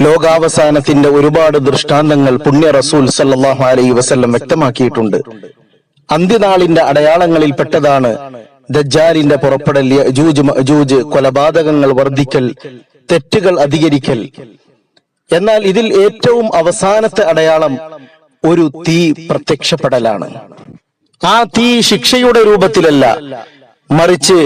ലോകാവസാനത്തിന്റെ ഒരുപാട് ദൃഷ്ടാന്തങ്ങൾ പുണ്യ റസൂൽ സല്ലല്ലാഹു അലൈ വസല്ലം വ്യക്തമാക്കിയിട്ടുണ്ട്. അന്ത്യനാളിന്റെ അടയാളങ്ങളിൽ പെട്ടതാണ് ദജ്ജാലിന്റെ പുറപ്പെടൽ ജൂജ് കൊലപാതകങ്ങൾ വർദ്ധിക്കൽ തെറ്റുകൾ അധികരിക്കൽ. എന്നാൽ ഇതിൽ ഏറ്റവും അവസാനത്തെ അടയാളം ഒരു തീ പ്രത്യക്ഷപ്പെടലാണ്. ആ തീ ശിക്ഷയുടെ രൂപത്തിലല്ല മറിച്ച്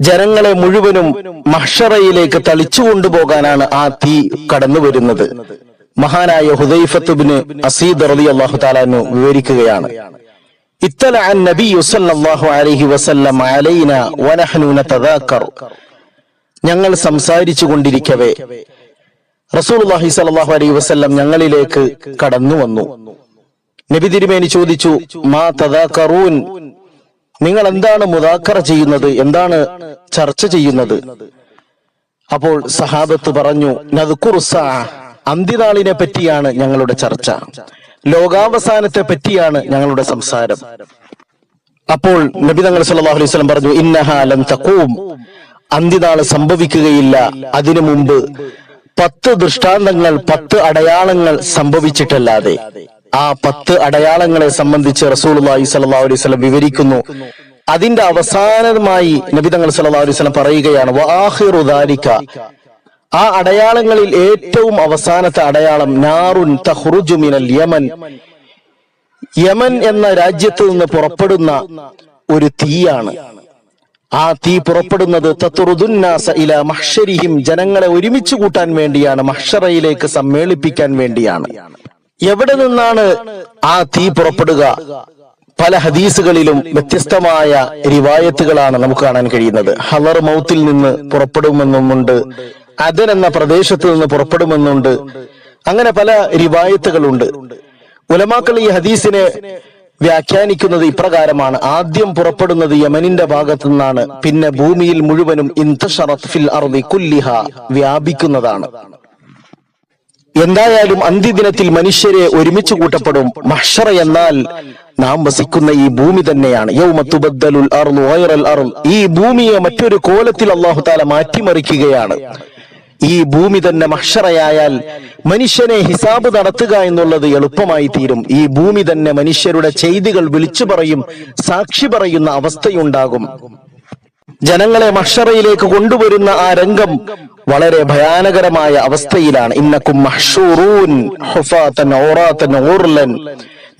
ജനങ്ങളെ മുഴുവനും മഹ്ഷറയിലേക്ക് തളിച്ചു കൊണ്ടുപോകാനാണ് ആ തീ കടന്നു വരുന്നത്. മഹാനായ ഹുദൈഫത്തുബിന് അസീദ് റലി അള്ളാഹു താലാനു വിവരിക്കുകയാണ്. ഇത്തല നബി അലൈഹി വസല്ലം ഞങ്ങൾ സംസാരിച്ചു കൊണ്ടിരിക്കവേ. സ്വല്ലല്ലാഹു അലൈഹി വസല്ലം ഞങ്ങളിലേക്ക് കടന്നു വന്നു. നബി തിരുമേനി ചോദിച്ചു മാ തദാക്കറൂൻ? നിങ്ങൾ എന്താണ് മുതാക്കറ ചെയ്യുന്നത്? എന്താണ് ചർച്ച ചെയ്യുന്നത്? അപ്പോൾ സഹാബത്ത് പറഞ്ഞു നദുക്കുറുസ അന്ത്യനാളിനെ പറ്റിയാണ് ഞങ്ങളുടെ ചർച്ച. ലോകാവസാനത്തെ പറ്റിയാണ് ഞങ്ങളുടെ സംസാരം. അപ്പോൾ നബി തങ്ങൾ സല്ലല്ലാഹു അലൈഹി വസല്ലം പറഞ്ഞു ഇന്നഹാലം തഖൂം. അന്ത്യനാൾ സംഭവിക്കുകയില്ല. അതിനു മുമ്പ് പത്ത് ദൃഷ്ടാന്തങ്ങൾ പത്ത് അടയാളങ്ങൾ സംഭവിച്ചിട്ടല്ലാതെ. ആ പത്ത് അടയാളങ്ങളെ സംബന്ധിച്ച് റസൂലുള്ളാഹി സല്ലാ അലൈഹി വസല്ലം വിവരിക്കുന്നു. അതിന്റെ അവസാനമായി നബി തങ്ങൾ സല്ലല്ലാഹു അലൈഹി വസല്ലം പറയുകയാണ് വാഹിറുദാരിക്ക ആ അടയാളങ്ങളിൽ ഏറ്റവും അവസാനത്തെ അടയാളം നാറുൻ തഹ്റുജുമിനൽ യമൻ. യമൻ എന്ന രാജ്യത്ത് നിന്ന് പുറപ്പെടുന്ന ഒരു തീയാണ്. ആ തീ പുറപ്പെടുന്നത് തത്തുറുദുന്നാസ ഇല മഹ്ഷരിഹിം. ജനങ്ങളെ ഒരുമിച്ച് കൂട്ടാൻ വേണ്ടിയാണ് മഹ്ഷറയിലേക്ക് സമ്മേളിപ്പിക്കാൻ വേണ്ടിയാണ്. എവിടെ നിന്നാണ് ആ തീ പുറപ്പെടുക? പല ഹദീസുകളിലും വ്യത്യസ്തമായ റിവായത്തുകളാണ് നമുക്ക് കാണാൻ കഴിയുന്നത്. ഹവർ മൗത്തിൽ നിന്ന് പുറപ്പെടുമെന്നുമുണ്ട് അദൻ എന്ന പ്രദേശത്ത് നിന്ന് പുറപ്പെടുമെന്നുണ്ട് അങ്ങനെ പല റിവായത്തുകളുണ്ട്. ഉലമാക്കൾ ഈ ഹദീസിനെ വ്യാഖ്യാനിക്കുന്നത് ഇപ്രകാരമാണ്. ആദ്യം പുറപ്പെടുന്നത് യമനിന്റെ ഭാഗത്തു നിന്നാണ് പിന്നെ ഭൂമിയിൽ മുഴുവനും ഇന്തഷറത്ത് ഫിൽ അർദി കുല്ലിഹ വ്യാപിക്കുന്നതാണ്. എന്തായാലും അന്ത്യദിനത്തിൽ മനുഷ്യരെ ഒരുമിച്ച് കൂട്ടപ്പെടും. മഹ്ഷറ എന്നാൽ നാം വസിക്കുന്ന ഈ ഭൂമി തന്നെയാണ്. യൗമത്തുബദ്ദലുൽ അർളു ഈ ഭൂമിയെ മറ്റൊരു കോലത്തിൽ അള്ളാഹു താല മാറ്റിമറിക്കുകയാണ്. ഈ ഭൂമി തന്നെ മഹ്ഷറയായാൽ മനുഷ്യനെ ഹിസാബ് നടത്തുക എന്നുള്ളത് എളുപ്പമായി തീരും. ഈ ഭൂമി തന്നെ മനുഷ്യരുടെ ചെയ്തികൾ വിളിച്ചു പറയും സാക്ഷി പറയുന്ന അവസ്ഥയുണ്ടാകും. ജനങ്ങളെ മഷറയിലേക്ക് കൊണ്ടുവരുന്ന ആ രംഗം വളരെ ഭയാനകരമായ അവസ്ഥയിലാണ്. ഇന്നക്കും മഹ്ഷൂറൂൻ ഹുഫാത്തൻ ഓറാത്തൻ ഊർലൻ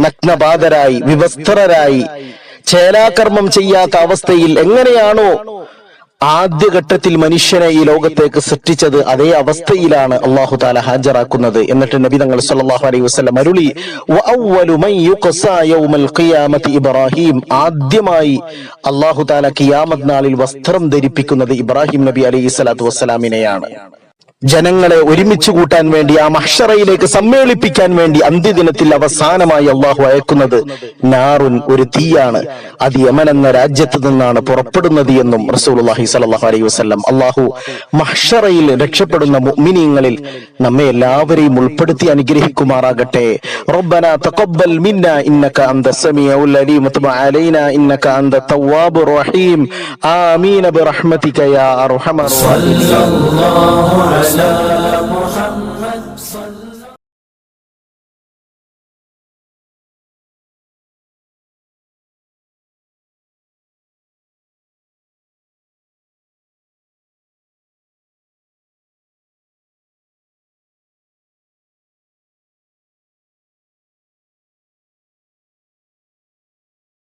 നഗ്നപാതരായി വിവസ്ത്രരായി ചേലാകർമ്മം ചെയ്യാത്ത അവസ്ഥയിൽ എങ്ങനെയാണോ ആദ്യഘട്ടത്തിൽ മനുഷ്യനെ ഈ ലോകത്തേക്ക് സൃഷ്ടിച്ചത് അതേ അവസ്ഥയിലാണ് അള്ളാഹു താല ഹാജരാക്കുന്നത്. എന്നിട്ട് നബി തങ്ങൾ സല്ലല്ലാഹു അലൈഹി വസല്ലം അരുളി ഇബ്രാഹിം. ആദ്യമായി അള്ളാഹു താല കിയാമത് നാളിൽ വസ്ത്രം ധരിപ്പിക്കുന്നത് ഇബ്രാഹിം നബി അലൈഹി സ്വലാത്തു വസ്സലാമിനെയാണ്. ജനങ്ങളെ ഒരുമിച്ച് കൂട്ടാൻ വേണ്ടി ആ മഹ്ഷറയിലേക്ക് സമ്മേളിപ്പിക്കാൻ വേണ്ടി അന്ത്യദിനത്തിൽ അവസാനമായി അള്ളാഹു അയക്കുന്നത് നാറുൻ ഒരു തീയാണ് അത് യമൻ എന്ന രാജ്യത്ത് നിന്നാണ് പുറപ്പെടുന്നത് എന്നും റസൂലുള്ളാഹി സ്വല്ലല്ലാഹു അലൈഹി വസല്ലം അള്ളാഹു മഹ്ഷറയിൽ രക്ഷപ്പെടുന്ന മുഅ്മിനീങ്ങളിൽ നമ്മെ എല്ലാവരെയും ഉൾപ്പെടുത്തി അനുഗ്രഹിക്കുമാറാകട്ടെ റബ്ബന തഖബ്ബൽ മിന്ന ഇന്നക അന്ത സമീഉൽ അലീം വതുബ് അലൈനാ ഇന്നക അന്ത തവ്വാബുർ റഹീം ആമീൻ ബിറഹ്മതിക യാ അർഹമർ صلى الله على